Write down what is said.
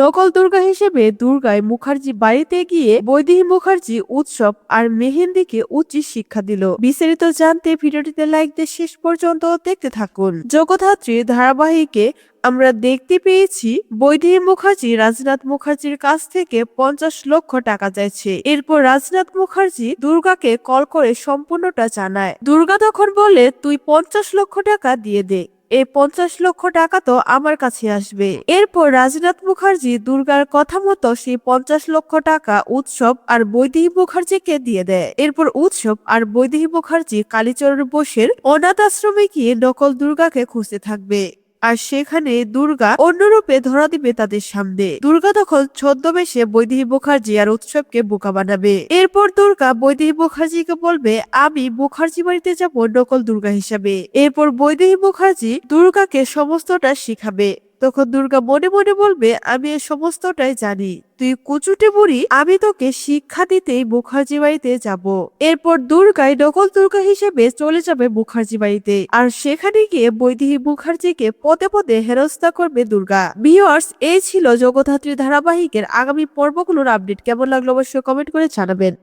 নকল দুর্গা হিসেবে দুর্গায় মুখার্জি বাড়িতে গিয়ে বৈদেহী মুখার্জি উৎসব আর মেহেন্দিকে উচিত শিক্ষা দিল। বিস্তারিত জানতে ভিডিওটিতে লাইক দিয়ে শেষ পর্যন্ত দেখতে থাকুন। জগধাত্রী ধারাবাহিকে আমরা দেখতে পেয়েছি বৈদেহী মুখার্জি রাজনাথ মুখার্জির কাছ থেকে পঞ্চাশ লক্ষ টাকা চাইছে। এরপর রাজনাথ মুখার্জি দুর্গাকে কল করে সম্পূর্ণটা জানায়। দুর্গা তখন বলে, তুই পঞ্চাশ লক্ষ টাকা দিয়ে দে। এই পঞ্চাশ লক্ষ টাকা তো আমার কাছে আসবে। এরপর রাজনাথ মুখার্জি দুর্গার কথা মতো সেই পঞ্চাশ লক্ষ টাকা উৎসব আর বৈদেহী মুখার্জিকে দিয়ে দেয়। এরপর উৎসব আর বৈদেহী মুখার্জি কালীচরণ বসের অনাথ আশ্রমে গিয়ে নকল দুর্গাকে খুঁজতে থাকবে। আর সেখানে দুর্গা অন্যরূপে ধরা দিবে তাদের সামনে। দুর্গা তখন ছদ্মবেশে বৈদেহী মুখার্জি আর উৎসবকে বোকা বানাবে। এরপর দুর্গা বৈদেহী মুখার্জিকে বলবে, আমি মুখার্জি বাড়িতে যাব নকল দুর্গা হিসাবে। এরপর বৈদেহী মুখার্জি দুর্গাকে সমস্তটা শিখাবে। তখন দুর্গা মনে মনে বলবে, আমি এ সমস্তটাই জানি। তুই কুচুটে বুড়ি, আমি তোকে শিক্ষা দিতেই মুখার্জি বাড়িতে যাব। এরপর দুর্গায় নকল দুর্গা হিসেবে চলে যাবে মুখার্জি বাড়িতে। আর সেখানে গিয়ে বৈদেহী মুখার্জিকে পদে পদে হেরস্তা করবে দুর্গা। ভিউয়ার্স, এই ছিল জগদ্ধাত্রী ধারাবাহিকের আগামী পর্বগুলোর আপডেট। কেমন লাগল অবশ্যই কমেন্ট করে জানাবেন।